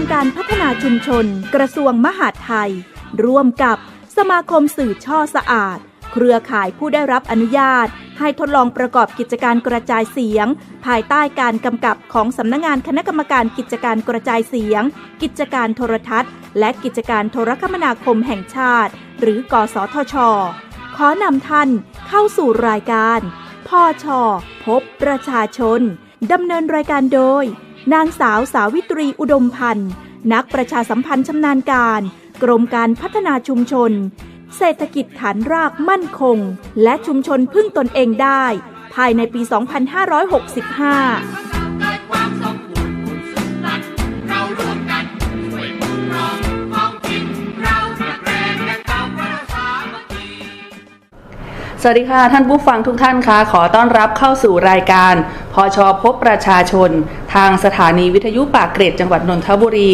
มการพัฒนาชุมชน กระทรวงมหาดไทย ร่วมกับสมาคมสื่อช่อสะอาด เครือข่ายผู้ได้รับอนุญาต ให้ทดลองประกอบกิจการกระจายเสียง ภายใต้การกำกับของสำนักงงานคณะกรรมการกิจการกระจายเสียง กิจการโทรทัศน์ และกิจการโทรคมนาคมแห่งชาติ หรือ กสทช ขอนำท่านเข้าสู่รายการพ่อชอพบประชาชนดำเนินรายการโดย นางสาวสาวิตรีอุดมพันธ์ นักประชาสัมพันธ์ชำนาญการ กรมการพัฒนาชุมชน เศรษฐกิจฐานรากมั่นคง และชุมชนพึ่งตนเองได้ ภายในปี 2565 วัสดีค่ะ ท่านผู้ฟังทุกท่านคะขอต้อนรับเข้าสู่รายการ พอชอพบประชาชน ทางสถานีวิทยุปากเกร็ดจังหวัดนนทบุรี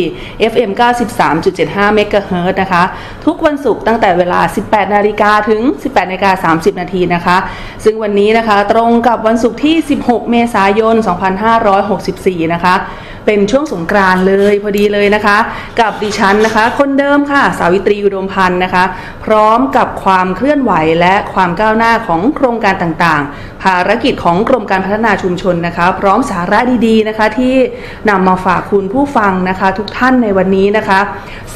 FM 93.75เมกะเฮิรตซ์นะคะ ทุกวันศุกร์ตั้งแต่เวลา 18 นาฬิกาถึง 18นาฬิกา30 นาทีนะคะ ซึ่งวันนี้นะคะตรงกับวันศุกร์ที่ 16 เมษายน 2564 นะคะ เป็นช่วงสงกรานต์เลยพอดีเลยนะคะ กับดิฉันนะคะ คนเดิมค่ะ สาวิตรีอุดมพันธ์นะคะ พร้อมกับความเคลื่อนไหวและความก้าวหน้าของโครงการต่างๆ ภารกิจของกรมการพัฒนาชุมชนนะคะ พร้อมสาระดีๆนะคะที่นำมาฝากคุณผู้ฟังนะคะทุกท่านในวันนี้นะคะ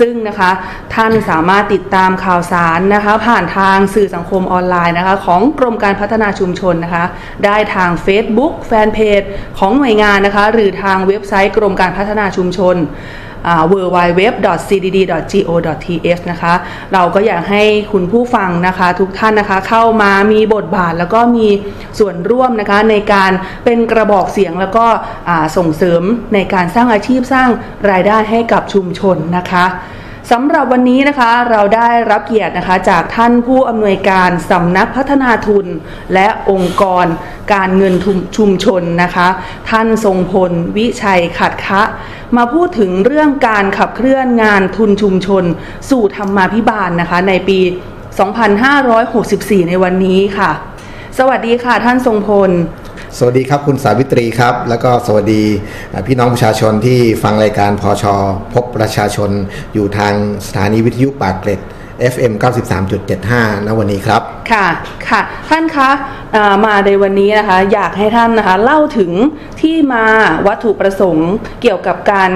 ซึ่งนะคะท่านสามารถติดตามข่าวสารนะคะ ผ่านทางสื่อสังคมออนไลน์นะคะ ของกรมการพัฒนาชุมชนนะคะ ได้ทาง Facebook แฟนเพจของหน่วยงานนะคะ หรือทางเว็บไซต์กรมการพัฒนาชุมชน w w w c d d g o t h นะคะ เราก็อยากให้คุณผู้ฟังนะคะ ทุกท่านนะคะเข้ามามีบทบาทแล้วก็มีส่วนร่วมนะคะในการเป็นกระบอกเสียงแล้วก็ส่งเสริมในการสร้างอาชีพสร้างรายได้ให้กับชุมชนนะคะ สำหรับวันนี้นะคะเราได้รับเกียรตินะคะจากท่านผู้อำนวยการสำนักพัฒนาทุน และองค์กรการเงินทุนชุมชนนะคะ ท่านทรงพล วิชัยขัดคะ มาพูดถึงเรื่องการขับเคลื่อนงานทุนชุมชน สู่ธรรมาภิบาลนะคะ ในปี 2564 ในวันนี้ค่ะ สวัสดีค่ะท่านทรงพล สวัสดีครับคุณสาวิตรีครับ แล้วก็สวัสดีพี่น้องประชาชนที่ฟังรายการพอชอพบประชาชนอยู่ทางสถานีวิทยุปากเกร็ด FM 93.75ณวันนี้ครับ ค่ะค่ะ ท่านคะมาในวันนี้นะคะ อยากให้ท่านนะคะ เล่าถึงที่มาวัตถุประสงค์เกี่ยวกับการ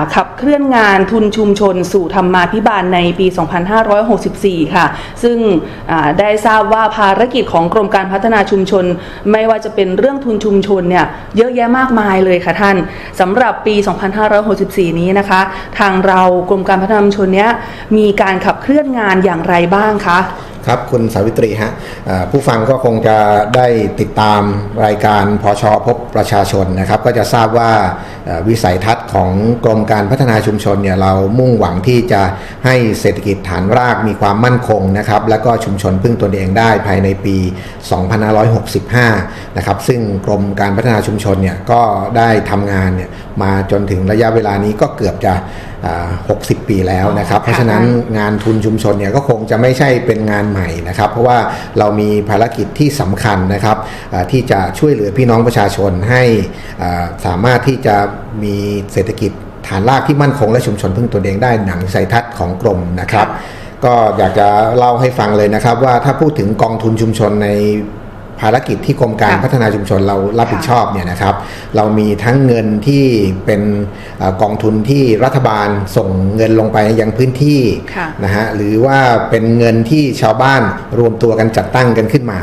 าขับเคลื่อนงานทุนชุมชนสู่ธรรมาภิบาลในปี 2564 ค่ะ ซึ่งได้ทราบว่าภารกิจของกรมการพัฒนาชุมชน ไม่ว่าจะเป็นเรื่องทุนชุมชนเนี่ยเยอะแยะมากมายเลยค่ะท่านสำหรับปี 2564 นี้นะคะ ทางเรากรมการพัฒนาชุมชนเนี้ยมีการขับเคลื่อนงานอย่างไรบ้างคะ ครับคุณสาวิตรีฮะผู้ฟังก็คงจะได้ติดตามรายการพอชอพบประชาชนนะครับ ก็จะทราบว่า วิสัยทัศน์ของกรมการพัฒนาชุมชนเนี่ยเรามุ่งหวังที่จะให้เศรษฐกิจฐานรากมีความมั่นคงนะครับแล้วก็ชุมชนพึ่งตนเองได้ภายในปี 2565 นะครับซึ่งกรมการพัฒนาชุมชนเนี่ยก็ได้ทำงานเนี่ยมาจนถึงระยะเวลานี้ก็เกือบจะ 60 ปีแล้วนะครับ เพราะฉะนั้นงานทุนชุมชนเนี่ยก็คงจะไม่ใช่เป็นงานใหม่นะครับ เพราะว่าเรามีภารกิจที่สำคัญนะครับที่จะช่วยเหลือพี่น้องประชาชนให้สามารถที่จะมีเศรษฐกิจฐานรากที่มั่นคงและชุมชนพึ่งตนเองได้หนังวิสัยทัศน์ของกรมนะครับ ก็อยากจะเล่าให้ฟังเลยนะครับ ว่าถ้าพูดถึงกองทุนชุมชนใน ภารกิจที่กรมการค่ะพัฒนาชุมชนเรารับผิดชอบเนี่ยนะครับ เรามีทั้งเงินที่เป็นเอ่อกองทุนที่รัฐบาลส่งเงินลงไปยังพื้นที่ค่ะนะฮะหรือว่าเป็นเงินที่ชาวบ้านรวมตัวกันจัดตั้งกันขึ้นมา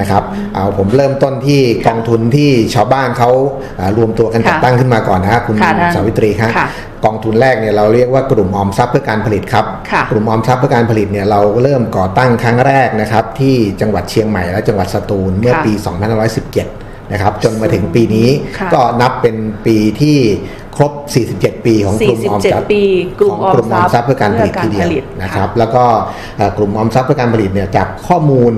นะครับเอาผมเริ่มต้นที่กองทุนที่ชาวบ้านเขาอ่ารวมตัวกันจัดค่ะตั้งขึ้นมาก่อนนะครับคุณค่ะท่านสาวิตรีครับค่ะ กองทุนแรกเนี่ยเราเรียกว่ากลุ่มออมทรัพย์เพื่อการผลิตครับค่ะกลุ่มออมทรัพย์เพื่อการผลิตเนี่ยเราเริ่มก่อตั้งครั้งแรกนะครับที่จังหวัดเชียงใหม่และจังหวัดสตูลเมื่อค่ะปี 2517 นะครับจนมาถึงปีนี้ค่ะก็นับเป็นปีที่ ครบ 47 ปีของกลุ่มออมทรัพย์47 ปีกลุ่มของกลุ่มออมทรัพย์เพื่อการผลิตทีเดียวเพื่อการผลิตนะครับค่ะแล้วก็เอ่อกลุ่มออมทรัพย์เพื่อการผลิตเนี่ยจากข้อมูล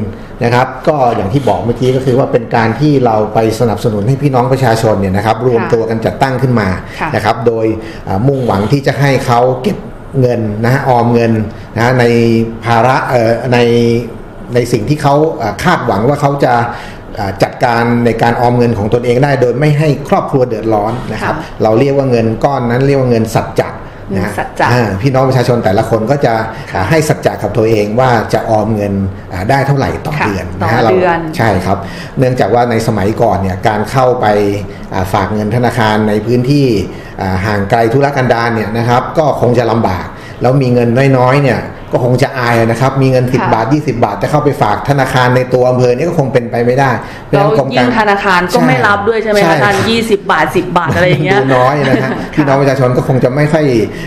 นะครับก็อย่างที่บอกเมื่อกี้ก็คือว่าเป็นการที่เราไปสนับสนุนให้พี่น้องประชาชนเนี่ยนะครับรวมตัวกันจัดตั้งขึ้นมาค่ะนะครับโดยเอ่อมุ่งหวังที่จะให้เขาเก็บเงินนะฮะออมเงินนะฮะในภาระเอ่อในในสิ่งที่เขาเอ่อคาดหวังว่าเขาจะเอ่อ จัดการในการออมเงินของตนเองได้ โดยไม่ให้ครอบครัวเดือดร้อนนะครับค่ะเราเรียกว่าเงินก้อนนั้นเรียกว่าเงินสัจจะนะฮะสัจจะอ่าพี่น้องประชาชนแต่ละคนก็จะอ่าให้สัจจะกับตัวเองว่าจะออมเงินอ่าได้เท่าไหร่ต่อค่ะเดือนต่อนะฮะเราเดือนใช่ครับ เนื่องจากว่าในสมัยก่อนเนี่ยการเข้าไปอ่าฝากเงินธนาคารในพื้นที่อ่าห่างไกลธุรกันดารเนี่ยนะครับ ก็คงจะลำบาก แล้วมีเงินน้อยๆเนี่ยก็คงจะอายนะครับ มีเงิน 10 ค่ะ บาท 20 บาทจะเข้าไปฝากธนาคารในตัวอำเภอนี่ก็คงเป็นไปไม่ได้เพราะฉะแล้วนั้นกรมยิ่กางรธนาคารก็ไม่รับด้วยใช่ไหมใช่คะท่าน20บาท10บาทอะไรอย่างเงี้ย ดูน้อยนะฮะพี่น้องประชาชนก็คงจะไม่ค่อย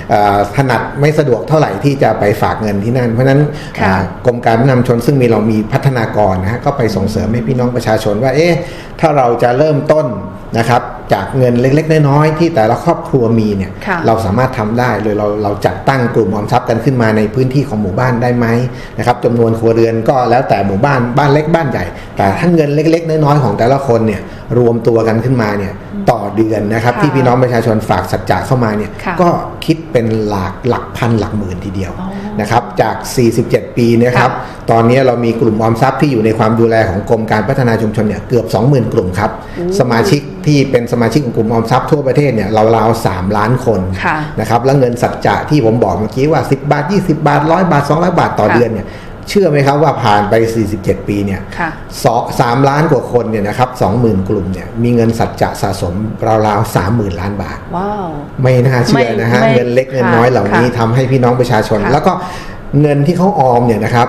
เอ่อถนัดไม่สะดวกเท่าไหร่ที่จะไปฝากเงินที่นั่น เพราะฉะนั้นค่ะ อ่ากรมการพัฒนาชุมชนซึ่งมีเรามีพัฒนากรนะฮะก็ไปส่งเสริมให้พี่น้องประชาชนว่าเอ๊ะถ้าเราจะเริ่มต้นนะครับ จากเงินเล็กๆ น้อยๆที่แต่ละครอบครัวมีเนี่ยค่ะเราสามารถทำได้เลยเราเราจัดตั้งกลุ่มออมทรัพย์กันขึ้นมาในพื้นที่ของหมู่บ้านได้ไหมนะครับจำนวนครัวเรือนก็แล้วแต่หมู่บ้านบ้านเล็กบ้านใหญ่ แต่ถ้าเงินเล็ก ๆ น้อยๆของแต่ละคนเนี่ยรวมตัวกันขึ้นมาเนี่ยต่อเดือนนะครับค่ะที่พี่น้องประชาชนฝากสัจจะเข้ามาเนี่ยค่ะก็คิดเป็นหลักหลักพันหลักหมื่นทีเดียวอ๋อ นะครับจาก 47 ปีเนะครับตอนนี้เรามีกลุ่มออมทรัพย์ที่อยู่ในความดูแลของกรมการพัฒนาชุมชนเนี่ยเกือบ 20,000 กลุ่มครับสมาชิกที่เป็นสมาชิกของกลุ่มออมทรัพย์ทั่วประเทศเนี่ยเราราวๆ3ล้านคนค่ะนะครับแล้วเงินสัจจะที่ผมบอกเมื่อกี้ว่า 10 บาท 20 บาท 100 บาท 200 บาทต่อค่ะเดือนเนี่ย เชื่อไหมครับว่าผ่านไป 47 ปีเนี่ยค่ะสองสามล้านกว่าคนเนี่ยนะครับสองหมื่นกลุ่มเนี่ยมีเงินสัจจะสะสมราวๆสามหมื่นล้านบาท ว้าว ไม่น่าเชื่อนะฮะไม่ไม่เงินเล็กเงินค่ะน้อยเหล่านี้ค่ะทำให้พี่น้องประชาชนค่ะแล้วก็เงินที่เขาออมเนี่ยนะครับ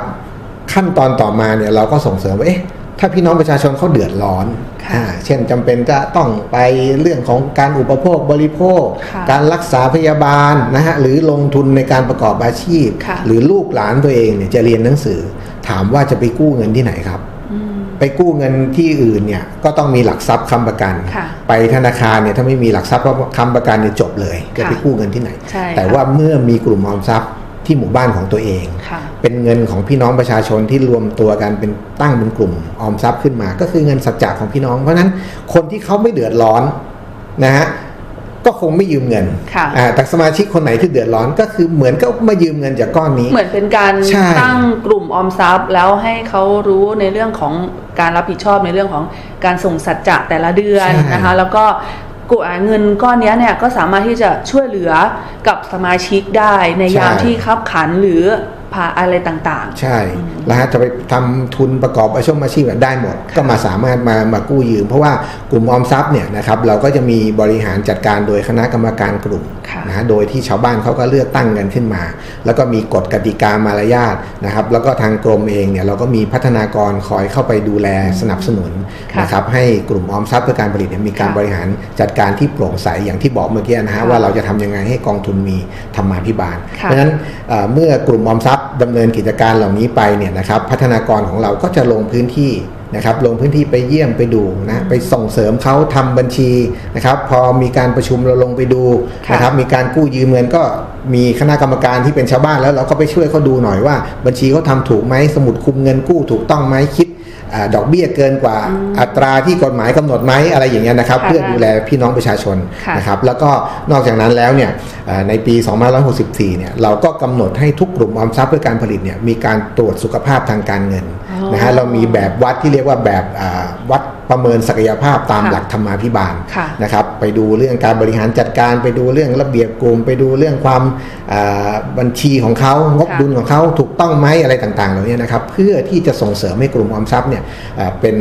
ขั้นตอนต่อมาเนี่ยเราก็ส่งเสริมว่าเอ๊ะ ถ้าพี่น้องประชาชนเขาเดือดร้อนค่ะอ่าเช่นจำเป็นจะต้องไปเรื่องของการอุปโภคบริโภคค่ะการรักษาพยาบาลนะฮะหรือลงทุนในการประกอบอาชีพค่ะหรือลูกหลานตัวเองเนี่ยจะเรียนหนังสือ ถามว่าจะไปกู้เงินที่ไหนครับอืมไปกู้เงินที่อื่นเนี่ยก็ต้องมีหลักทรัพย์ค้ำประกันค่ะไปธนาคารเนี่ยถ้าไม่มีหลักทรัพย์ค้ำประกันเนี่ยจบเลย จะค่ะไปกู้เงินที่ไหนใช่แต่ค่ะว่าเมื่อมีกลุ่มออมทรัพย์ ที่หมู่บ้านของตัวเองค่ะเป็นเงินของพี่น้องประชาชนที่รวมตัวกันเป็นตั้งเป็นกลุ่มออมทรัพย์ขึ้นมา ก็คือเงินสัจจะของพี่น้อง เพราะฉะนั้นคนที่เขาไม่เดือดร้อนนะฮะก็คงไม่ยืมเงินค่ะอ่าแต่สมาชิกคนไหนที่เดือดร้อนก็คือเหมือนก็มายืมเงินจากก้อนนี้ เหมือนเป็นการใช่ตั้งกลุ่มออมทรัพย์ แล้วให้เขารู้ในเรื่องของการรับผิดชอบในเรื่องของการส่งสัจจะแต่ละเดือนนะคะ แล้วก็ กฎเงินก้อนนี้เนี่ยก็สามารถที่จะช่วยเหลือกับสมาชิกได้ในยามที่คับขันหรือ พาอะไรต่างใช่แล้วฮะจะไปทำทุนประกอบอาชีพอาชีพได้หมด ก็มาสามารถมามากู้ยืม เพราะว่ากลุ่มออมทรัพย์เนี่ยนะครับเราก็จะมีบริหารจัดการโดยคณะกรรมการกลุ่มค่ะนะฮะโดยที่ชาวบ้านเขาก็เลือกตั้งกันขึ้นมา แล้วก็มีกฎกติกามารยาทนะครับ แล้วก็ทางกรมเองเนี่ยเราก็มีพัฒนากรคอยเข้าไปดูแลสนับสนุนค่ะนะครับให้กลุ่มออมทรัพย์เพื่อการผลิตเนี่ยมีการค่ะบริหารจัดการที่โปร่งใสอย่างที่บอกเมื่อกี้นะฮะค่ะว่าเราจะทำยังไงให้กองทุนมีธรรมาภิบาลค่ะเพราะฉะนั้นเอ่อเมื่อกลุ่มออมทรัพย์ ดำเนินกิจการเหล่านี้ไปเนี่ยนะครับพัฒนากรของเราก็จะลงพื้นที่นะครับลงพื้นที่ไปเยี่ยมไปดูนะไปส่งเสริมเขาทำบัญชีนะครับพอมีการประชุมเราลงไปดูค่ะนะครับมีการกู้ยืมเงินก็มีคณะกรรมการที่เป็นชาวบ้านแล้วเราก็ไปช่วยเขาดูหน่อยว่า บัญชีเขาทำถูกไหมสมุดคุมเงินกู้ถูกต้องไหมคิดอา ดอกเบี้ยเกินกว่าอัตราที่กฎหมายกำหนดไหมอะไรอย่างเงี้ยนะครับค่ะเพื่อดูแลพี่น้องประชาชนค่ะนะครับครับแล้วก็นอกจากนั้นแล้วเนี่ยเอ่อในปี 2564 เนี่ยเราก็กำหนดให้ทุกกลุ่มออมทรัพย์เพื่อการผลิตเนี่ยมีการตรวจสุขภาพทางการเงินอ๋อนะฮะเรามีแบบวัดที่เรียกว่าแบบอ่าวัดประเมินศักยภาพตามค่ะหลักธรรมาภิบาลค่ะนะครับไปดูเรื่องการบริหารจัดการไปดูเรื่องระเบียบกลุ่ม ไปดูเรื่องความอ่าบัญชีของเขางบค่ะดุลของเขาถูกต้องไหมอะไรต่างๆเหล่านี้นะครับเพื่อที่จะส่งเสริมให้กลุ่มออมทรัพย์เนี่ยอ่าเป็น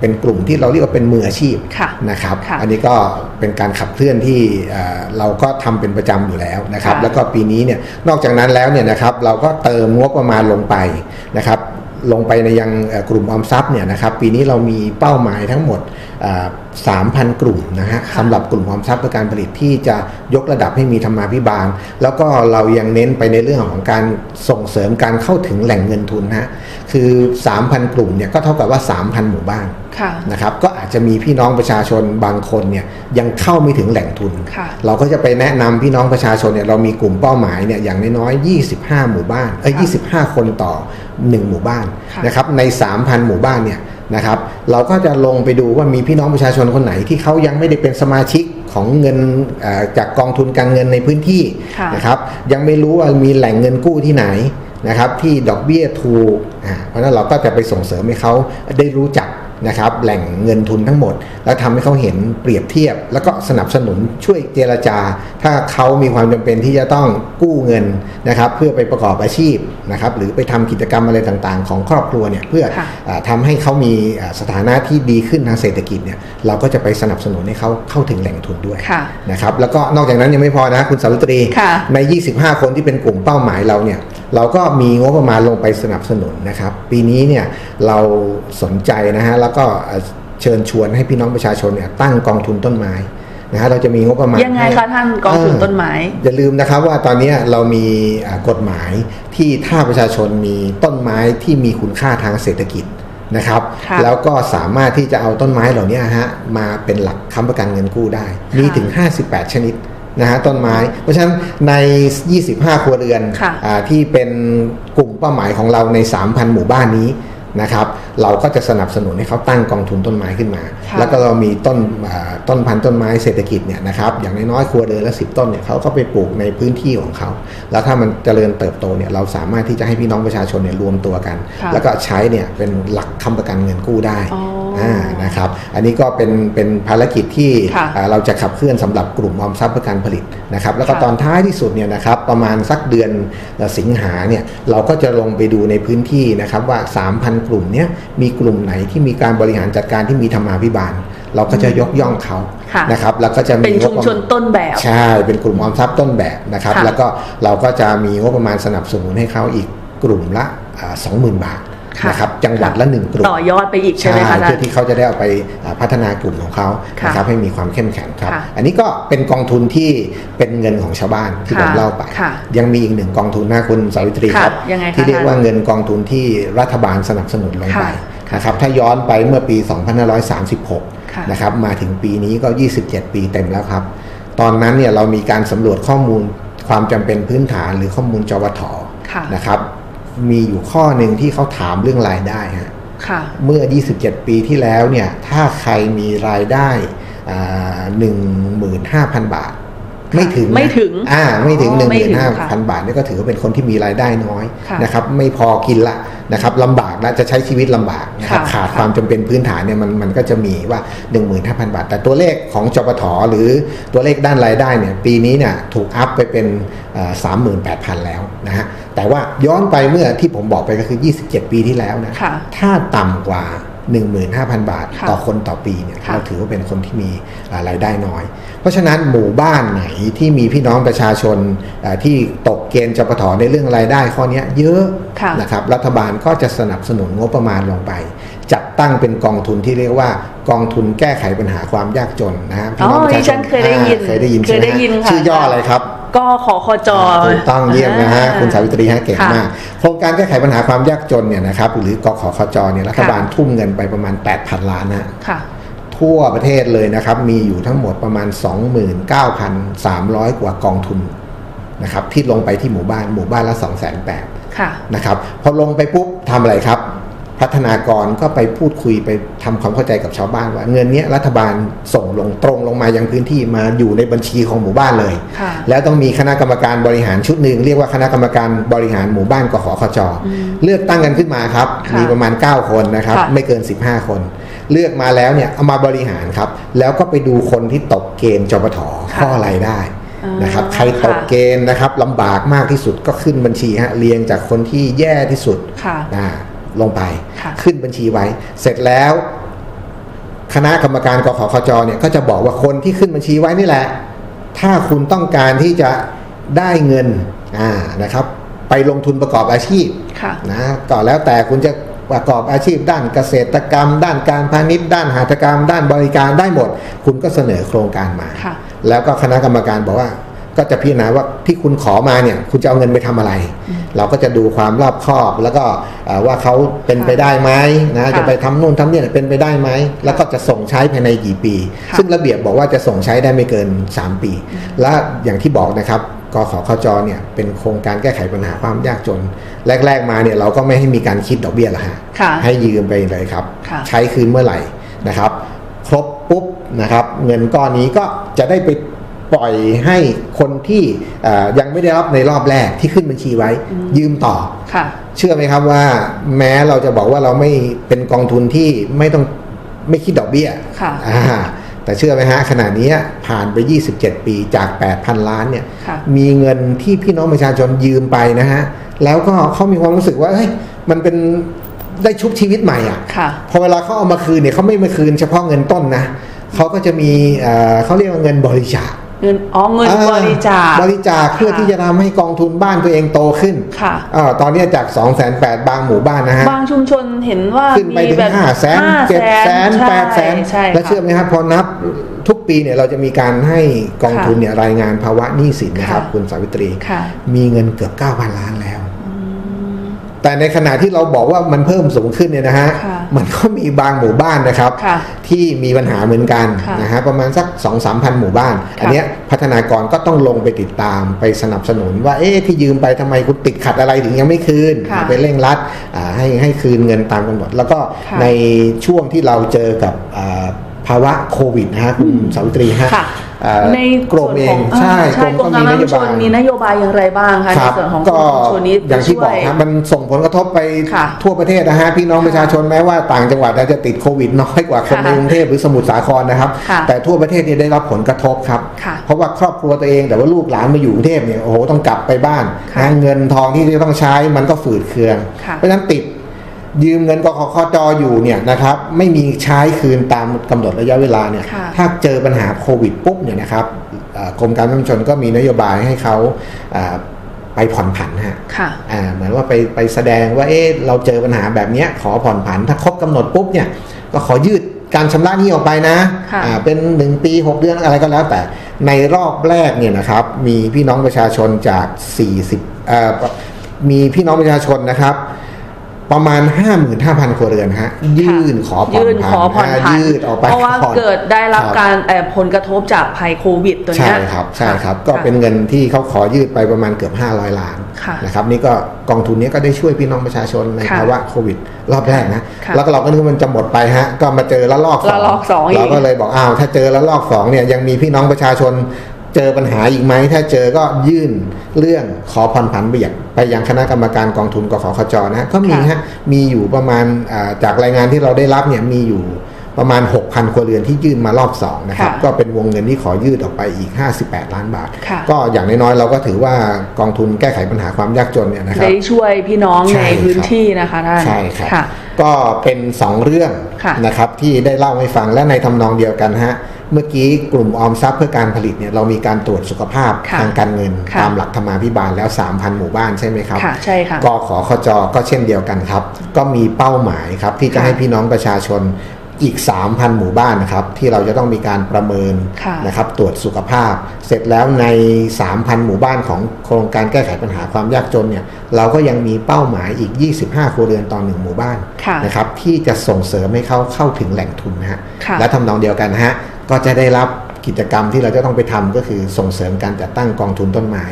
เป็นกลุ่มที่เราเรียกว่าเป็นมืออาชีพค่ะนะครับค่ะอันนี้ก็เป็นการขับเคลื่อนที่เอ่อเราก็ทำเป็นประจำอยู่แล้วนะครับค่ะแล้วก็ปีนี้เนี่ยนอกจากนั้นแล้วเนี่ยนะครับเราก็เติมงบประมาณลงไปนะครับ ลงไปในยังกลุ่มออมทรัพย์เนี่ยนะครับปีนี้เรามีเป้าหมายทั้งหมด3,000 กลุ่มนะฮะค่ะสำหรับกลุ่มออมทรัพย์เพื่อการผลิตที่จะยกระดับให้มีธรรมาภิบาล แล้วก็เรายังเน้นไปในเรื่องของการส่งเสริมการเข้าถึงแหล่งเงินทุนฮะคือ 3,000 กลุ่มเนี่ยก็เท่ากับว่า 3,000 หมู่บ้านค่ะนะครับก็อาจจะมีพี่น้องประชาชนบางคนเนี่ยยังเข้าไม่ถึงแหล่งทุนค่ะเราก็จะไปแนะนำพี่น้องประชาชนเนี่ยเรามีกลุ่มเป้าหมายเนี่ยอย่างน้อยๆ25 หมู่บ้านเอ้ย25 คนต่อ 1 หมู่บ้านค่ะนะครับใน 3,000 หมู่บ้านเนี่ย นะครับเราก็จะลงไปดูว่ามีพี่น้องประชาชนคนไหนที่เขายังไม่ได้เป็นสมาชิกของเงินเอ่อจากกองทุนการเงินในพื้นที่ค่ะนะครับยังไม่รู้ว่ามีแหล่งเงินกู้ที่ไหนนะครับที่ดอกเบี้ยถูกอ่าเพราะฉะนั้นเราก็จะไปส่งเสริมให้เขาได้รู้จัก นะครับแหล่งเงินทุนทั้งหมด แล้วทำให้เขาเห็นเปรียบเทียบ แล้วก็สนับสนุนช่วยเจรจา ถ้าเขามีความจำเป็นที่จะต้องกู้เงินนะครับเพื่อไปประกอบอาชีพนะครับหรือไปทำกิจกรรมอะไรต่างๆ ของครอบครัวเนี่ยเพื่อค่ะอาทำให้เขามีอ่าสถานะที่ดีขึ้นทางเศรษฐกิจเนี่ยเราก็จะไปสนับสนุนให้เขาเข้าถึงแหล่งทุนด้วยค่ะนะครับแล้วก็นอกจากนั้นยังไม่พอนะคุณสาวิตรีค่ะใน 25 คนที่เป็นกลุ่มเป้าหมายเราเนี่ย เราก็มีงบประมาณลงไปสนับสนุนนะครับ ปีนี้เนี่ยเราสนใจนะฮะแล้วก็เอ่อเชิญชวนให้พี่น้องประชาชนเนี่ยตั้งกองทุนต้นไม้นะฮะเราจะมีงบประมาณยังไงให้คะท่านกองทุนต้นไม้เอออย่าลืมนะครับว่าตอนนี้เรามีอ่ากฎหมายที่ถ้าประชาชนมีต้นไม้ที่มีคุณค่าทางเศรษฐกิจนะครับค่ะแล้วก็สามารถที่จะเอาต้นไม้เหล่านี้ฮะมาเป็นหลักค้ำประกันเงินกู้ได้ มีถึง 58 ชนิด นะฮะต้นไม้ เพราะฉะนั้นใน 25 ครัวเรือนค่ะอ่าที่เป็นกลุ่มเป้าหมายของเราใน 3,000 หมู่บ้านนี้นะครับเราก็จะสนับสนุนให้เขาตั้งกองทุนต้นไม้ขึ้นมาค่ะแล้วก็เรามีต้นอ่าต้นพันธุ์ต้นไม้เศรษฐกิจเนี่ยนะครับอย่างน้อยๆครัวเรือนละสิต้นเนี่ยเขาก็ไปปลูกในพื้นที่ของเขา แล้วถ้ามันเจริญเติบโตเนี่ยเราสามารถที่จะให้พี่น้องประชาชนเนี่ยรวมตัวกันค่ะแล้วก็ใช้เนี่ยเป็นหลักค้ำประกันเงินกู้ได้ อ๋ออ่านะครับอันนี้ก็เป็นเป็นภารกิจที่ค่ะอ่าเราจะขับเคลื่อนสำหรับกลุ่มออมทรัพย์เพื่อการผลิตนะครับแล้วก็ค่ะตอนท้ายที่สุดเนี่ยนะครับประมาณสักเดือนเอ่อสิงหาเนี่ยเราก็จะลงไปดูในพื้นที่นะครับว่า 3,000 กลุ่มเนี้ยมีกลุ่มไหนที่มีการบริหารจัดการที่มีธรรมาภิบาลเราก็จะยกย่องเขาค่ะนะครับ แล้วก็จะมีเป็นชุมชนงบประาณต้นแบบ ใช่ เป็นกลุ่มออมทรัพย์ต้นแบบนะครับค่ะแล้วก็เราก็จะมีงบประมาณสนับสนุนให้เขาอีกกลุ่มละสองหมื่นบาทค่ะ นะครับจังหวัดละหนึ่งกลุ่มต่อยอดไปอีกใช่ไหมคะท่าเพื่อนที่เขาจะได้เอาไปอ่าพัฒนากลุ่มของเขาค่ะนะครับให้มีความเข้มแข็งครับค่ะอันนี้ก็เป็นกองทุนที่เป็นเงินของชาวบ้านที่ค่ะผมเล่าไปค่ะยังมีอีกหนึ่งกองทุนนะคุณสาวิตรีค่ะครับยังไงคะที่เรียกท่านว่าเงินกองทุนที่รัฐบาลสนับสนุนลงไปค่ะนะครับถ้าย้อนไปเมื่อปี 2536ค่ะนะครับมาถึงปีนี้ก็ 27 ปีเต็มแล้วครับ ตอนนั้นเนี่ยเรามีการสำรวจข้อมูลความจำเป็นพื้นฐานหรือข้อมูลจวทค่ะนะครับ มีอยู่ข้อหนึ่งที่เขาถามเรื่องรายได้ฮะค่ะเมื่อ 27 ปีที่แล้วเนี่ย ถ้าใครมีรายได้อ่า15,000 บาท ไม่ถึงนะไม่ถึงอ่าไม่ถึงอ๋อไม่ถึงค่ะ15,000บาทนี่ก็ถือว่าเป็นคนที่มีรายได้น้อยค่ะนะครับไม่พอกินละนะครับลำบากละจะใช้ชีวิตลำบากนะครับค่ะขาดค่ะความจำเป็นพื้นฐานเนี่ยมันมันก็จะมีว่า 15,000 บาท แต่ตัวเลขของจปทหรือตัวเลขด้านรายได้เนี่ยปีนี้เนี่ยถูกอัพไปเป็นสามหมื่นแปดพันแล้วนะฮะแต่ว่าย้อนไปเมื่อที่ผมบอกไปก็คือ 27 ปีที่แล้วนะค่ะถ้าต่ำกว่า 15,000 บาทค่ะต่อคนต่อปีเนี่ยค่ะเราถือว่าเป็นคนที่มีอ่ารายได้น้อย เพราะฉะนั้นหมู่บ้านไหนที่มีพี่น้องประชาชนอ่าที่ตกเกณฑ์จปทในเรื่องรายได้ข้อเนี้ยเยอะค่ะนะครับรัฐบาลก็จะสนับสนุนงบประมาณลงไป จัดตั้งเป็นกองทุนที่เรียกว่ากองทุนแก้ไขปัญหาความยากจนนะฮะพี่น้องประชาดิชฉันนเคยได้ยินอ่าเคยได้ยินเคยได้ยินใช่หมฮค่ะชื่อย่ออะไรครับ ก็ขอคอจอถูกต้องเยี่ยมนะฮะอ่าคุณสาวิตรีฮะเก่งค่ะมากโครงการแก้ไขปัญหาความยากจนเนี่ยนะครับหรือกขคจเนี่ยรัฐบาลทุ่มเงินไปประมาณ 8,000 ล้านนะค่ะทั่วประเทศเลยนะครับ มีอยู่ทั้งหมดประมาณ 29,300 กว่ากองทุนนะครับที่ลงไปที่หมู่บ้านหมู่บ้านละ 2 8 0 0 0ค่ะนะครับพอลงไปปุ๊บทำอะไรครับ พัฒนากรก็ไปพูดคุยไปทำความเข้าใจกับชาวบ้านว่า เงินเนี้ยรัฐบาลส่งลงตรงลงมายังพื้นที่มาอยู่ในบัญชีของหมู่บ้านเลยค่ะแล้วต้องมีคณะกรรมการบริหารชุดหนึ่งเรียกว่าคณะกรรมการบริหารหมู่บ้านกขคจเลือกตั้งกันขึ้นมาครับค่ะมีประมาณ 9 คนนะครับค่ะไม่เกิน 15 คน เลือกมาแล้วเนี่ยเอามาบริหารครับ แล้วก็ไปดูคนที่ตกเกณฑ์จปทข้อรายได้อ่านนะครับใครตกค่ะเกณฑ์นะครับลำบากมากที่สุดก็ขึ้นบัญชีฮะเรียงจากคนที่แย่ที่สุดค่ะอ่า ลงไปค่ะขึ้นบัญชีไว้ เสร็จแล้ว คณะกรรมการกขคจเนี่ยก็จะบอกว่าคนที่ขึ้นบัญชีไว้นี่แหละ ถ้าคุณต้องการที่จะได้เงินอ่านะครับ ไปลงทุนประกอบอาชีพค่ะนะก็แล้วแต่คุณจะประกอบอาชีพด้านเกษตรกรรม ด้านการพาณิชย์ด้านหัตถกรรม ด้านบริการได้หมด คุณก็เสนอโครงการมาค่ะแล้วก็คณะกรรมการบอกว่า ก็จะพิจารณาว่าที่คุณขอมาเนี่ยคุณจะเอาเงินไปทำอะไร เราก็จะดูความรอบคอบ แล้วก็เอ่อว่าเขาเป็นไปได้ไหมนะค่ะจะไปทำนู่นทำนี่เป็นไปได้ไหม แล้วก็จะส่งใช้ภายในกี่ปีค่ะซึ่งระเบียบบอกว่าจะส่งใช้ได้ไม่เกิน 3 ปี และอย่างที่บอกนะครับกขคจเนี่ยเป็นโครงการแก้ไขปัญหาความยากจน แรก ๆ มาเนี่ยเราก็ไม่ให้มีการคิดดอกเบี้ยละฮะค่ะให้ยืมไปเลยครับค่ะใช้คืนเมื่อไหร่นะครับ ครบปุ๊บนะครับ เงินก้อนนี้ก็จะได้ไป ปล่อยให้คนที่เอ่อยังไม่ได้รับในรอบแรกที่ขึ้นบัญชีไว้ ยืมต่อค่ะเชื่อไหมครับว่าแม้เราจะบอกว่าเราไม่เป็นกองทุนที่ไม่ต้องไม่คิดดอกเบี้ยค่ะอ่าแต่เชื่อไหมฮะขณะนี้ผ่านไป 27 ปีจาก 8,000 ล้านเนี่ยค่ะมีเงินที่พี่น้องประชาชนยืมไปนะฮะแล้วก็เขามีความรู้สึกว่าเฮ้ยมันเป็นได้ชุบชีวิตใหม่อะค่ะพอเวลาเขาเอามาคืนเนี่ยเขาไม่มาคืนเฉพาะเงินต้นนะเขาก็จะมีเอ่อเขาเรียกว่าเงินบริจาค เงินอ๋อเงินบริจาคบริจาคเพื่อที่จะทำให้กองทุนบ้านตัวเองโตขึ้นค่ะอ่าตอนนี้จาก2 8 0 0 0บางหมู่บ้านนะฮะบางชุมชนเห็นว่าขึ้นไปมีถึงแบบห้าแสนเจ็ดแสนแปดแสนใช่แล้วเชื่อไหมครับพอนับทุกปีเนี่ยเราจะมีการให้กองทุนเนี่ยรายงานภาวะหนี้สินนะครับค่ะคุณสาวิตรีค่ะมีเงินเกือบ9,000ล้านแล้ว แต่ในขณะที่เราบอกว่ามันเพิ่มสูงขึ้นเนี่ยนะฮะค่ะมันก็มีบางหมู่บ้านนะครับค่ะที่มีปัญหาเหมือนกันค่ะนะฮะประมาณสัก2 3 0 0 0หมู่บ้านค่ะอันเนี้ยพัฒนากรก็ต้องลงไปติดตามไปสนับสนุนว่าเอ๊ะที่ยืมไปทำไมคุณติดขัดอะไรถึงยังไม่คืนค่ะไปเร่งรัดอ่าให้ให้คืนเงินตามกำหนด แล้วก็ค่ะในช่วงที่เราเจอกับอ่า ภาวะโควิดนะฮะคุณสาวิตรีฮะค่ะอ่าในกรมเองส่วนขใช่อ่ากรรมมก็การมีนชุโยมชบานยมีนโยบายอย่างไรบ้างคะคในรับส่วนของก็ชุมชนนี้อย่างที่บอกช่วยครับมันส่งผลกระทบไปค่ะทั่วประเทศนะฮะพี่น้องประชาชนแม้ว่าต่างจังหวัดอาจจะติดโควิดน้อยกว่าคนค่ะในกรุงเทพหรือสมุทรสาครนะครับค่ะแต่ทั่วประเทศเนี่ยได้รับผลกระทบครับค่ะเพราะว่าครอบครัวตัวเองแต่ว่าลูกหลานมาอยู่กรุงเทพเนี่ยโอ้โหต้องกลับไปบ้านค่ะนะเงินทองที่จะต้องใช้มันก็ฝืดเคืองค่ะเพราะฉะนั้นติด ยืมเงินกขคจอยู่เนี่ยนะครับไม่มีใช้คืนตามกำหนดระยะเวลาเนี่ยค่ะถ้าเจอปัญหาโควิดปุ๊บเนี่ยนะครับเอ่อกรมการชุมชนก็มีนโยบายให้เขาเอ่อไปผ่อนผันฮะค่ะอ่าเหมือนว่าไปไปแสดงว่าเอ๊ะเราเจอปัญหาแบบเนี้ยขอผ่อนผัน ถ้าครบกำหนดปุ๊บเนี่ยก็ขอยืดการชำระหนี้ออกไปนะค่ะอ่าเป็น 1 ปี 6 เดือนอะไรก็แล้วแต่ในรอบแรกเนี่ยนะครับมีพี่น้องประชาชนจาก 40เอ่อมีพี่น้องประชาชนนะครับ ประมาณ 55,000 ครัวเรือนฮะยื่นขอผ่อนยื่นผันขอผ่อนอ่าผันยืดออกไปเพราะว่าก่อนเกิดได้รับครับการเอ่อผลกระทบจากภัยโควิดตัวเนี้ใช่ยครับใช่ครับะก็เป็นเงินที่เขาขอยืดไปประมาณเกือบ 500 ล้านค่ะนะครับนี่ก็กองทุนนี้ก็ได้ช่วยพี่น้องประชาชนในค่ะภาวะโควิดรอบแรกนะค่ะแล้วก็เราก็นึกว่ามันจะหมดไปฮะก็มาเจอละลอกสองละลอกสองอีกเราก็เลยบอกอ้าวถ้าเจอละลอกสองเนี่ยยังมีพี่น้องประชาชน เจอปัญหาอีกไหมถ้าเจอก็ยื่นเรื่องขอผ่อนผันไปยังไปยังคณะกรรมการกองทุนกฟขจนะฮะก็มีฮะมีอยู่ประมาณอ่าจากรายงานที่เราได้รับเนี่ยมีอยู่ประมาณ 6,000 ครัวเรือนที่ยื่นมารอบสองนะครับค่ะก็เป็นวงเงินที่ขอยืดออกไปอีก 58 ล้านบาทค่ะก็อย่างน้อยๆเราก็ถือว่ากองทุนแก้ไขปัญหาความยากจนเนี่ยนะครับได้ช่วยพี่น้องใช่ในพื้นที่นะคะท่านใช่ครับค่ะก็เป็น 2 เรื่องค่ะนะครับที่ได้เล่าให้ฟังและในทำนองเดียวกันฮะ เมื่อกี้กลุ่มออมทรัพย์เพื่อการผลิตเนี่ยเรามีการตรวจสุขภาพค่ะทางการเงินค่ะตามหลักธรรมาภิบาลแล้ว 3,000 หมู่บ้านใช่ไหมครับค่ะใช่ค่ะกขอขจก็เช่นเดียวกันครับ ก็มีเป้าหมายครับที่จะค่ะให้พี่น้องประชาชนอีก 3,000 หมู่บ้านนะครับที่เราจะต้องมีการประเมินค่ะนะครับตรวจสุขภาพ เสร็จแล้วใน 3,000 หมู่บ้านของโครงการแก้ไขปัญหาความยากจนเนี่ยเราก็ยังมีเป้าหมายอีก 25 ครัวเรือนต่อหนึ่งหมู่บ้านค่ะนะครับที่จะส่งเสริมให้เขาเข้าถึงแหล่งทุนนะฮะค่ะและทำนองเดียวกันนะฮะ ก็จะได้รับกิจกรรมที่เราจะต้องไปทำก็คือส่งเสริมการจัดตั้งกองทุนต้นไม้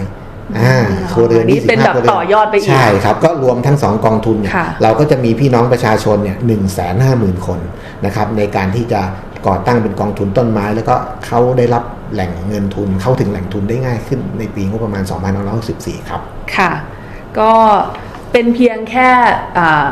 อ่าครัวเรือนนี่เป็น25แบบครัวรืต่อยอดไปอีกใช่ครับก็รวมทั้ง2กองทุนเนี่ยค่ะเราก็จะมีพี่น้องประชาชนเนี่ยหนึ่งแสนห้าหมื่นคนนะครับในการที่จะก่อตั้งเป็นกองทุนต้นไม้ แล้วก็เขาได้รับแหล่งเงินทุนเข้าถึงแหล่งทุนได้ง่ายขึ้นในปีงบประมาณ 2564 ครับ ค่ะ ก็เป็นเพียงแค่อ่า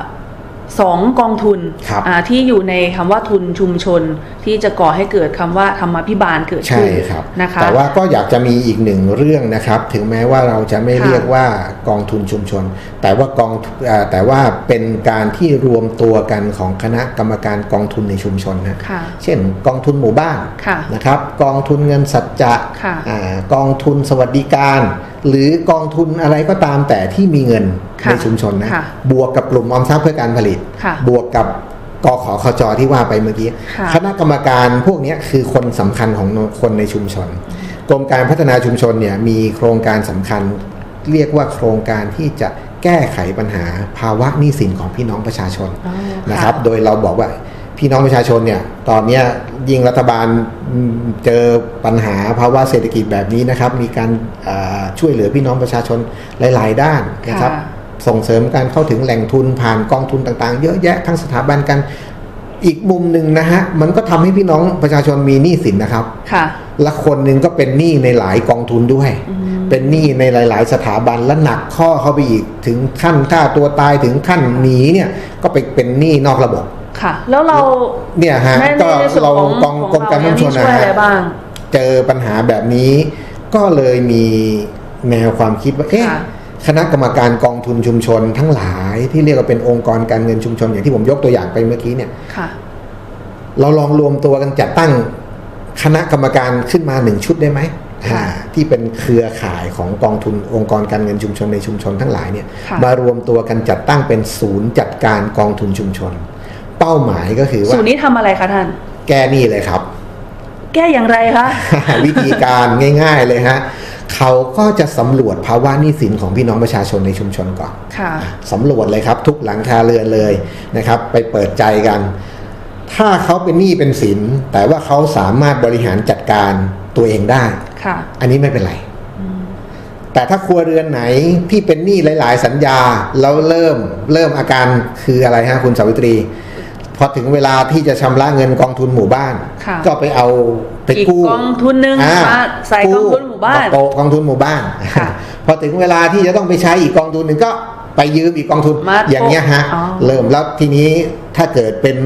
สองกองทุนครับอ่าที่อยู่ในคำว่าทุนชุมชน ที่จะก่อให้เกิดคำว่าธรรมาภิบาลเกิดใช่ขึ้นครับนะคะแต่ว่าก็อยากจะมีอีกหนึ่งเรื่องนะครับ ถึงแม้ว่าเราจะไม่ค่ะเรียกว่ากองทุนชุมชน แต่ว่ากองเอ่อแต่ว่าเป็นการที่รวมตัวกันของคณะกรรมการกองทุนในชุมชนนะค่ะเช่น กองทุนหมู่บ้านค่ะนะครับ กองทุนเงินสัจจะค่ะอ่ากองทุนสวัสดิการ หรือกองทุนอะไรก็ตามแต่ที่มีเงินค่ะในชุมชนนะค่ะบวกกับกลุ่มออมทรัพย์เพื่อการผลิตค่ะบวกกับกขขจที่ว่าไปเมื่อกี้ค่ะคณะกรรมการพวกเนี้ยคือคนสำคัญของคนในชุมชน กรมการพัฒนาชุมชนเนี่ยมีโครงการสำคัญ เรียกว่าโครงการที่จะแก้ไขปัญหาภาวะหนี้สินของพี่น้องประชาชนอ๋อนะครับค่ะโดยเราบอกว่า พี่น้องประชาชนเนี่ยตอนเนี้ยยิ่งรัฐบาลอืมเจอปัญหาภาวะเศรษฐกิจแบบนี้นะครับ มีการอ่าช่วยเหลือพี่น้องประชาชนหลาย ๆ ด้านนะครับค่ะส่งเสริมการเข้าถึงแหล่งทุนผ่านกองทุนต่างๆ เยอะแยะทั้งสถาบันกันอีกมุมหนึ่งนะฮะมันก็ทำให้พี่น้องประชาชนมีหนี้สินนะครับค่ะและคนหนึ่งก็เป็นหนี้ในหลายกองทุนด้วย เป็นหนี้ในหลาย ๆ สถาบันและหนักข้อเข้าไปอีกถึงขั้นฆ่าตัวตายถึงขั้นหนีเนี่ยก็ไปเป็นหนี้นอกระบบ ค่ะ แล้วเราเนี่ยฮะในก็ในส่วนเราของกองของกรมการเราชุมชนเนี่ยมีช่วยนะอะไรฮะบ้างเจอปัญหาแบบนี้ ก็เลยมีแนวความคิดว่าเอ๊ะค่ะคณะกรรมการกองทุนชุมชนทั้งหลายที่เรียกว่าเป็นองค์กรการเงินชุมชนอย่างที่ผมยกตัวอย่างไปเมื่อกี้เนี่ยค่ะเราลองรวมตัวกันจัดตั้งคณะกรรมการขึ้นมาหนึ่งชุดได้ไหมค่ะอ่าที่เป็นเครือข่ายของกองทุนองค์กรการเงินชุมชนในชุมชนทั้งหลายเนี่ยค่ะมารวมตัวกันจัดตั้งเป็นศูนย์จัดการกองทุนชุมชน เป้าหมายก็คือศูว่านย์นี้ทำอะไรคะท่าน แก้หนี้เลยครับ แก้อย่างไรคะ วิธีการง่าย ๆเลยฮะเขาก็จะสำรวจภาวะหนี้สินของพี่น้องประชาชนในชุมชนก่อนค่ะสำรวจเลยครับ ทุกหลังคาเรือนเลยนะครับ ไปเปิดใจกัน ถ้าเขาเป็นหนี้เป็นสิน แต่ว่าเขาสามารถบริหารจัดการตัวเองได้ค่ะอันนี้ไม่เป็นไร แต่ถ้าครัวเรือนไหนที่เป็นหนี้หลาย ๆ สัญญาแล้วเริ่มเริ่มอาการคืออะไรฮะคุณสาวิตรี พอถึงเวลาที่จะชำระเงินกองทุนหมู่บ้านค่ะก็ไปเอาไปอีกกู้กองทุนหนึ่งอ่มาใส่กองทุนหมู่บ้านโปะกองทุนหมู่บ้านค่ะพอถึงเวลาที่จะต้องไปใช้อีกกองทุนหนึ่งก็ไปยืมอีกกองทุนมาอย่างเงี้ยฮะอ๋อเริ่มแล้วทีนี้ถ้าเกิดเป็น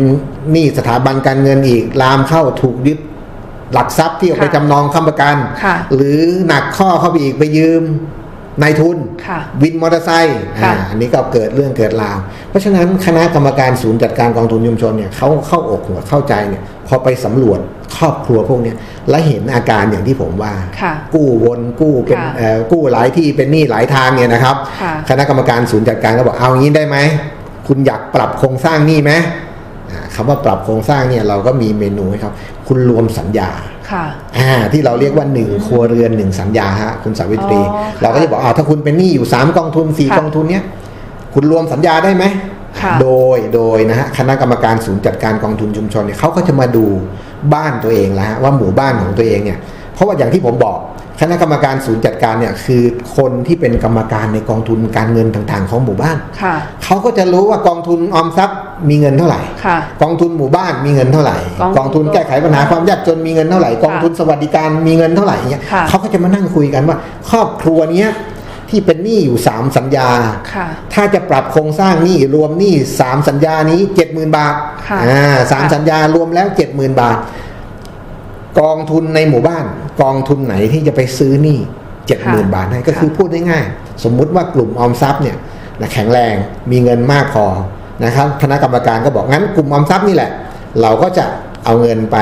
หนี้สถาบันการเงินอีกลามเข้าถูกยึดหลักทรัพย์ที่เอาไปจำนองค้ำประกันค่ะหรือหนักข้อเข้าไปอีกไปยืม นายทุนค่ะวินมอเตอร์ไซค์ค่ะอ่าอันนี้ก็เกิดเรื่องเกิดราว เพราะฉะนั้นคณะกรรมการศูนย์จัดการกองทุนชุมชนเนี่ยเขาเข้าอกหัวเข้าใจเนี่ยพอไปสำรวจครอบครัวพวกเนี้ยและเห็นอาการอย่างที่ผมว่าค่ะกู้วนกู้เป็นค่ะเอ่อกู้หลายที่เป็นหนี้หลายทางเนี่ยนะครับค่ะคณะกรรมการศูนย์จัดการก็บอกเอางี้ได้ไหมคุณอยากปรับโครงสร้างหนี้ไหมอ่าคำว่าปรับโครงสร้างเนี่ยเราก็มีเมนูให้ครับ คุณรวมสัญญา ค่ะอ่าที่เราเรียกว่าหนึ่งครัวเรือนหนึ่งสัญญาฮะคุณสาวิตรีอ๋อค่ะเราก็จะบอกอ่าถ้าคุณเป็นหนี้อยู่สามกองทุนสี่ค่ะกองทุนเนี้ยคุณรวมสัญญาได้ไหมค่ะโดยโดยนะฮะคณะกรรมการศูนย์จัดการกองทุนชุมชนเนี่ยเขาก็จะมาดูบ้านตัวเองแล้วฮะว่าหมู่บ้านของตัวเองเนี่ยเพราะว่าอย่างที่ผมบอก คณะกรรมการศูนย์จัดการเนี่ยคือคนที่เป็นกรรมการในกองทุนการเงินต่างๆ ของหมู่บ้านค่ะเขาก็จะรู้ว่ากองทุนออมทรัพย์มีเงินเท่าไหร่ค่ะกองทุนหมู่บ้านมีเงินเท่าไหร่กองทุนกองทุนแก้ไขปัญหาความยากจนมีเงินเท่าไหร่ กองทุนสวัสดิการมีเงินเท่าไหร่เงี้ยค่ะเขาก็จะมานั่งคุยกันว่า ครอบครัวเนี้ยที่เป็นหนี้อยู่สามสัญญาค่ะถ้าจะปรับโครงสร้างหนี้รวมหนี้สามสัญญานี้เจ็ดหมื่นบาทค่ะอ่าสามค่ะสัญญารวมแล้วเจ็ดหมื่นบาท กองทุนในหมู่บ้าน กองทุนไหนที่จะไปซื้อหนี้เจ็ดหมื่นบาทให้ก็คือพูดง่ายๆสมมุติว่ากลุ่มออมทรัพย์เนี่ยนะแข็งแรงมีเงินมากพอนะครับคณะกรรมการก็บอกงั้นกลุ่มออมทรัพย์นี่แหละ เราก็จะเอาเงินไป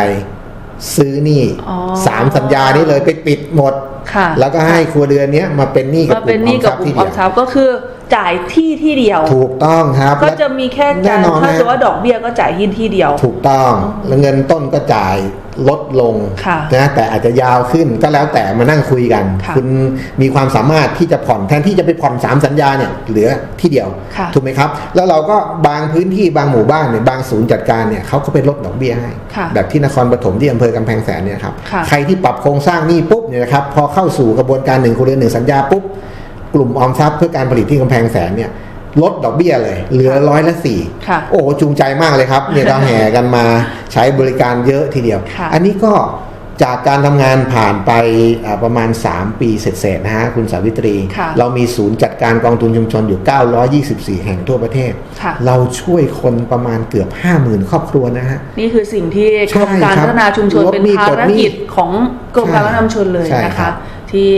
ซื้อหนี้อ๋อสามสัญญานี้เลยไปปิดหมดค่ะแล้วก็ให้ครัวเรือนเนี้ยมาเป็นหนี้กับมากเป็นลุ่มหออนี้มกัทบรัพย์กลุ่ที่มอเดีอยวมทรัพย์ก็คือ จ่ายที่ที่เดียว ถูกต้องครับก็และจะมีแค่แน่การนอนถ้านะสมมติว่าดอกเบี้ยก็จ่ายที่ที่เดียว ถูกต้องแล้วเงินต้นก็จ่ายลดลงค่ะนะแต่อาจจะยาวขึ้นก็แล้วแต่มานั่งคุยกันค่ะณมีความสามารถที่จะผ่อนแทนที่จะไปผ่อนสามสัญญาเนี่ยเหลือที่เดียวค่ะถูกไหมครับ แล้วเราก็บางพื้นที่บางหมู่บ้านเนี่ยบางศูนย์จัดการเนี่ยเขาก็ไปลดดอกเบี้ยให้ค่ะแบบที่นครปฐมที่อำเภอกำแพงแสนเนี่ยครับค่ะใครที่ปรับโครงสร้างหนี้ปุ๊บเนี่ยนะครับพอเข้าสู่กระบวนการหนึ่งครัวเรือนหนึ่งสัญญาปุ๊บ กลุ่มออมทรัพย์เพื่อการผลิตที่กำแพงแสนเนี่ยลดดอกเบี้ยเลย เหลือร้อยละสี่ค่ะโอ้จูงใจมากเลยครับเนี่ยเราแห่กันมาใช้บริการเยอะทีเดียวค่ะอันนี้ก็จากการทำงานผ่านไปอ่าประมาณ 3 ปีเสร็จๆนะฮะคุณสาวิตรีค่ะเรามีศูนย์จัดการกองทุนชุมชนอยู่ 924 แห่งทั่วประเทศค่ะเราช่วยคนประมาณเกือบ 50,000 ครอบครัวนะฮะ นี่คือสิ่งที่ใช่กรมการครับพัฒนาชุมชนลดเป็นหนี้ภารกิจปลดหนี้ของกรมการพัฒนาชุมชนเลยใช่นะครัคะบ ที่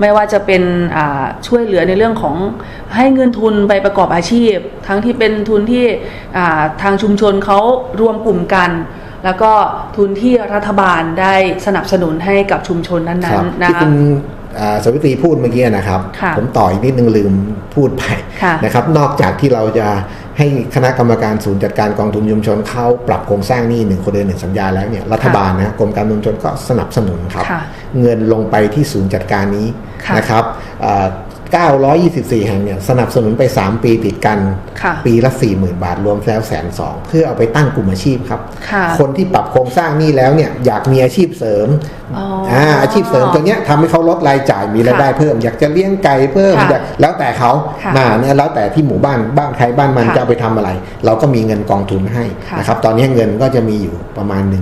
ไม่ว่าจะเป็นอ่าช่วยเหลือในเรื่องของให้เงินทุนไปประกอบอาชีพ ทั้งที่เป็นทุนที่อ่าทางชุมชนเขารวมกลุ่มกัน แล้วก็ทุนที่รัฐบาลได้สนับสนุนให้กับชุมชนนั้ครับนๆนะที่คะคุณอ่า สาวิตรีพูดเมื่อกี้นะครับค่ะผมต่ออีกนิดนึงลืมพูดไปค่ะนะครับ นอกจากที่เราจะให้คณะกรรมการศูนย์จัดการกองทุนชุมชนเขาปรับโครงสร้างหนี้หนึ่งคนเดือนหนึ่งสัญญาแล้วเนี่ยรัฐบาลนะกรมการชุมชนก็สนับสนุนครับค่ะเงินลงไปที่ศูนย์จัดการนี้ค่ะนะครับอ่า 924 แห่งเนี่ยสนับสนุนไป 3 ปีติดกันค่ะปีละ 40,000 บาทรวมแล้วแสนสองเพื่อเอาไปตั้งกลุ่มอาชีพครับค่ะคนที่ปรับโครงสร้างหนี้แล้วเนี่ยอยากมีอาชีพเสริมอ๋ออ่าอาชีพเสริมตัวเนี้ยทำให้เขาลดรายจ่ายมีรายได้เพิ่ม อยากจะเลี้ยงไก่เพิ่มค่ะอยากแล้วแต่เขาค่ะน่าเนี่ยแล้วแต่ที่หมู่บ้านบ้านใครบ้านมันค่ะจะเอาไปทำอะไร เราก็มีเงินกองทุนให้ค่ะนะครับตอนนี้เงินก็จะมีอยู่ประมาณ 1 2 0 0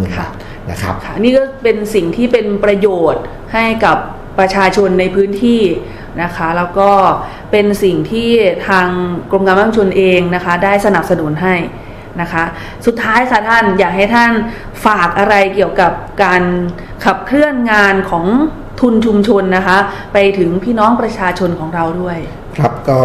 0 0ค่ะบาทนะครับค่ะนี่ก็เป็นสิ่งที่เป็นประโยชน์ให้กับประชาชนในพื้นที่ นะคะ แล้วก็เป็นสิ่งที่ทางกรมการพัฒนาชุมชนเองนะคะ ได้สนับสนุนให้นะคะ สุดท้ายค่ะท่านอยากให้ท่านฝากอะไรเกี่ยวกับการขับเคลื่อนงานของทุนชุมชนนะคะ ไปถึงพี่น้องประชาชนของเราด้วย ครับก็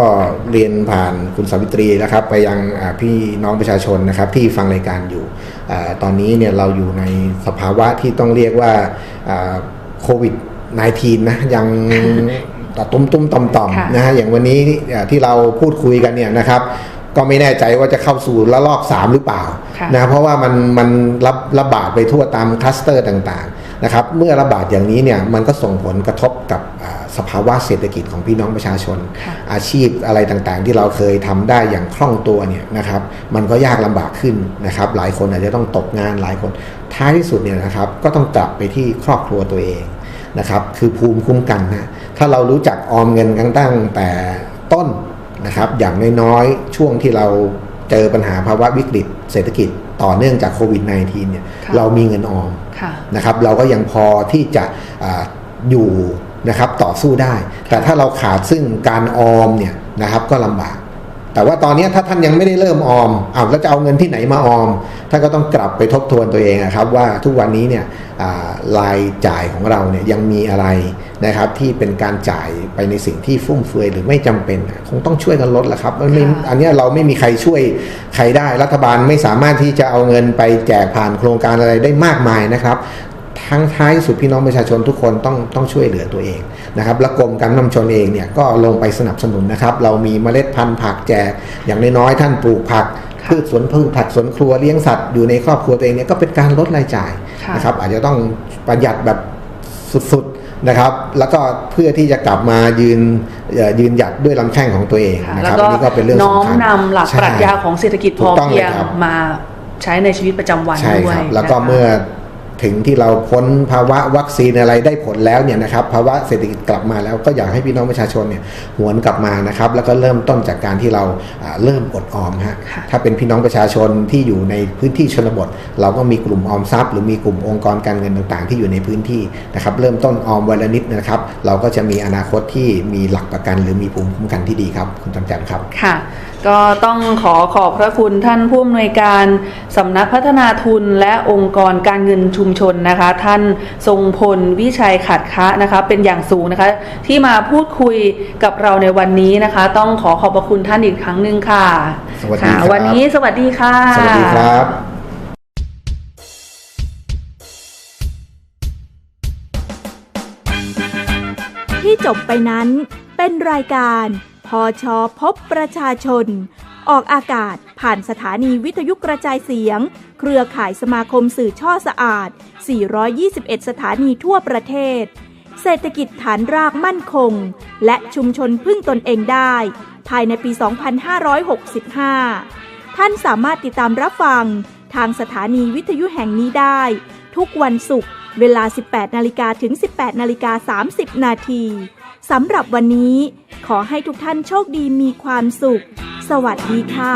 เรียนผ่านคุณสาวิตรีนะครับ ไปยังอ่าพี่น้องประชาชนนะครับ ที่ฟังรายการอยู่อาตอนนี้เนี่ยเราอยู่ในสภาวะที่ต้องเรียกว่าโควิด -19 นะยัง ตุ้มตุ้มต่อมต่อมค่ะนะฮะอย่างวันนี้อ่าที่เราพูดคุยกันเนี่ยนะครับ ก็ไม่แน่ใจว่าจะเข้าสู่ระลอก 3 หรือเปล่าค่ะนะเพราะว่ามันมันระระบาดไปทั่วตามคลัสเตอร์ต่างๆนะครับเมื่อระบาดอย่างนี้เนี่ยมันก็ส่งผลกระทบกับอ่าสภาวะเศรษฐกิจของพี่น้องประชาชนค่ะอาชีพอะไรต่างๆ ที่เราเคยทำได้อย่างคล่องตัวเนี่ยนะครับมันก็ยากลำบากขึ้นนะครับหลายคนอาจจะต้องตกงานหลายคนท้ายที่สุดเนี่ยนะครับก็ต้องกลับไปที่ครอบครัวตัวเอง นะครับคือภูมิคุ้มกันนะถ้าเรารู้จักออมเงินกันตั้งแต่ต้นนะครับอย่างน้อยๆ ช่วงที่เราเจอปัญหาภาวะวิกฤตเศรษฐกิจต่อเนื่องจากโควิด -19 เนี่ยค่ะเรามีเงินออมค่ะนะครับเราก็ยังพอที่จะอาอยู่นะครับต่อสู้ได้ แต่ถ้าเราขาดซึ่งการออมเนี่ยนะครับก็ลำบาก แต่ว่าตอนนี้ถ้าท่านยังไม่ได้เริ่มออมอ้าวแล้วจะเอาเงินที่ไหนมาออม ท่านก็ต้องกลับไปทบทวนตัวเองนะครับว่าทุกวันนี้เนี่ยอ่ารายจ่ายของเราเนี่ยยังมีอะไรนะครับที่เป็นการจ่ายไปในสิ่งที่ฟุ่มเฟือยหรือไม่จำเป็นอะคงต้องช่วยกันลดแหละครับมันไม่ค่ะอันเนี้ยเราไม่มีใครช่วยใครได้รัฐบาลไม่สามารถที่จะเอาเงินไปแจกผ่านโครงการอะไรได้มากมายนะครับ ทั้งท้ายสุดพี่น้องประชาชนทุกคนต้องต้องช่วยเหลือตัวเองนะครับและกรมการนำชนเองเนี่ยก็ลงไปสนับสนุนนะครับ เรามีเมล็ดพันธุ์ผักแจกอย่างน้อยๆท่านปลูกผักค่ะพืชสวนพืชผักสวนครัวเลี้ยงสัตว์อยู่ในครอบครัวตัวเองเนี่ยก็เป็นการลดรายจ่ายค่ะนะครับ อาจจะต้องประหยัดแบบสุดๆนะครับ แล้วก็เพื่อที่จะกลับมายืนเอ่อยืนหยัดด้วยลำแข้งของตัวเองค่ะนะแล้ควรับก็อันนี้ก็เป็นเรื่องน้อมสำคัญนำหลักใช่ปรัชญาของเศรษฐกิจพถูอกต้องเพียงเลยครับมาใช้ในชีวิตประจำวันใช่ด้วยครับแล้วก็นะคะเมื่อ ถึงที่เราพ้นภาวะวัคซีนอะไรได้ผลแล้วเนี่ยนะครับภาวะเศรษฐกิจกลับมาแล้วก็อยากให้พี่น้องประชาชนเนี่ยหวนกลับมานะครับแล้วก็เริ่มต้นจากการที่เราอ่าเริ่มอดออมฮะค่ะถ้าเป็นพี่น้องประชาชนที่อยู่ในพื้นที่ชนบท เราก็มีกลุ่มออมทรัพย์ หรือมีกลุ่มองค์กรการเงินต่างๆ ที่อยู่ในพื้นที่นะครับเริ่มต้นออมวันละนิดนะครับ เราก็จะมีอนาคตที่มีหลักประกัน หรือมีภูมิคุ้มกันที่ดีครับคุณจำจันครับค่ะ ก็ต้องขอขอบพระคุณท่านผู้อำนวยการสำนักพัฒนาทุนและองค์กรการเงินชุมชนนะคะ ท่านทรงพลวิชัยขัดคะนะคะเป็นอย่างสูงนะคะ ที่มาพูดคุยกับเราในวันนี้นะคะ ต้องขอขอบพระคุณท่านอีกครั้งหนึ่งค่ะสวัสดีค่ะครับวันนี้สวัสดีค่ะ สวัสดีครับที่จบไปนั้นเป็นรายการ พอชอพบประชาชน ออกอากาศผ่านสถานีวิทยุกระจายเสียง เครือข่ายสมาคมสื่อช่อสะอาด 421 สถานีทั่วประเทศ เศรษฐกิจฐานรากมั่นคง และชุมชนพึ่งตนเองได้ ภายในปี 2565 ท่านสามารถติดตามรับฟัง ทางสถานีวิทยุแห่งนี้ได้ ทุกวันศุกร์เวลา 18 นาฬิกาถึง 18 นาฬิกา 30 นาที สำหรับวันนี้ ขอให้ทุกท่านโชคดีมีความสุข สวัสดีค่ะ